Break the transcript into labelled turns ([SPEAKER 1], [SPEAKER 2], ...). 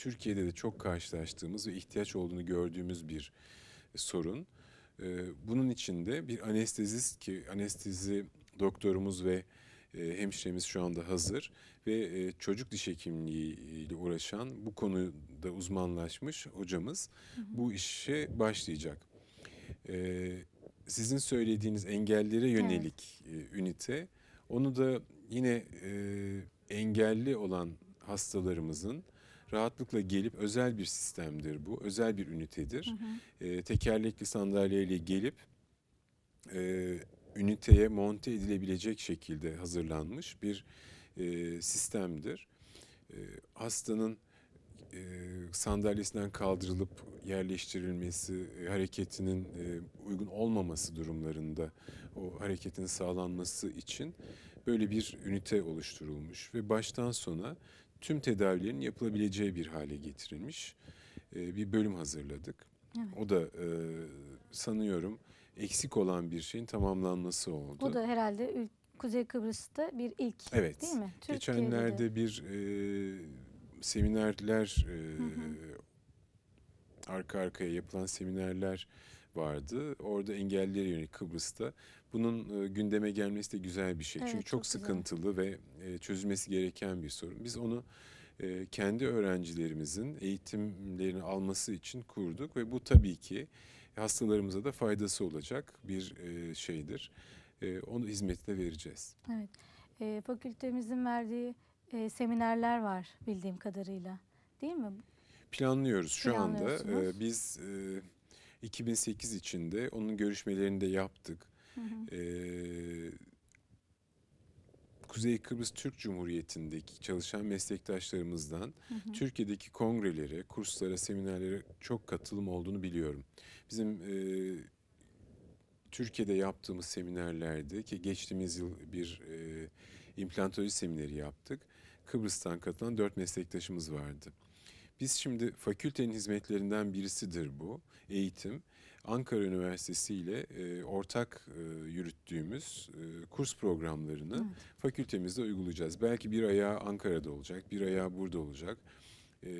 [SPEAKER 1] Türkiye'de de çok karşılaştığımız ve ihtiyaç olduğunu gördüğümüz bir sorun. E, bunun içinde bir anestezist ki anestezi doktorumuz ve e, hemşiremiz şu anda hazır ve e, çocuk diş hekimliği ile uğraşan bu konuda uzmanlaşmış hocamız bu işe başlayacak. E, sizin söylediğiniz engellere yönelik e, ünite onu da yine e, engelli olan hastalarımızın rahatlıkla gelip özel bir sistemdir bu, özel bir ünitedir. E, tekerlekli sandalyeyle gelip e, üniteye monte edilebilecek şekilde hazırlanmış bir e, sistemdir. E, hastanın e, sandalyesinden kaldırılıp yerleştirilmesi, e, hareketinin e, uygun olmaması durumlarında o hareketin sağlanması için böyle bir ünite oluşturulmuş ve baştan sona tüm tedavilerin yapılabileceği bir hale getirilmiş e, bir bölüm hazırladık.
[SPEAKER 2] Evet.
[SPEAKER 1] O da e, sanıyorum eksik olan bir şeyin tamamlanması oldu.
[SPEAKER 2] Bu da herhalde ül- Kuzey Kıbrıs'ta bir ilk
[SPEAKER 1] Evet.
[SPEAKER 2] değil mi? Türkiye'de de.
[SPEAKER 1] Geçenlerde bir e, seminerler e, arka arkaya yapılan seminerler vardı. Orada engellilere yönelik Kıbrıs'ta bunun e, gündeme gelmesi de güzel bir şey.
[SPEAKER 2] Evet,
[SPEAKER 1] Çünkü
[SPEAKER 2] çok
[SPEAKER 1] çok,
[SPEAKER 2] güzel.
[SPEAKER 1] sıkıntılı ve e, çözülmesi gereken bir sorun. Biz onu e, kendi öğrencilerimizin eğitimlerini alması için kurduk ve bu tabii ki hastalarımıza da faydası olacak bir e, şeydir. E, onu hizmetine vereceğiz.
[SPEAKER 2] Evet. Ee, fakültemizin verdiği e, seminerler var bildiğim kadarıyla. Değil mi?
[SPEAKER 1] Planlıyoruz şu anda. Ee, biz e, 2008 içinde onun görüşmelerini de yaptık.
[SPEAKER 2] Hı hı.
[SPEAKER 1] Ee, Kuzey Kıbrıs Türk Cumhuriyeti'ndeki çalışan meslektaşlarımızdan
[SPEAKER 2] Hı hı.
[SPEAKER 1] Türkiye'deki kongrelere, kurslara, seminerlere çok katılım olduğunu biliyorum. Bizim e, Türkiye'de yaptığımız seminerlerde ki geçtiğimiz yıl bir e, implantoloji semineri yaptık. Kıbrıs'tan katılan dört meslektaşımız vardı. Biz şimdi fakültenin hizmetlerinden birisidir bu eğitim. Ankara Üniversitesi ile e, ortak e, yürüttüğümüz e, kurs programlarını
[SPEAKER 2] Evet.
[SPEAKER 1] fakültemizde uygulayacağız. Belki bir ayağı Ankara'da olacak, bir ayağı burada olacak. E,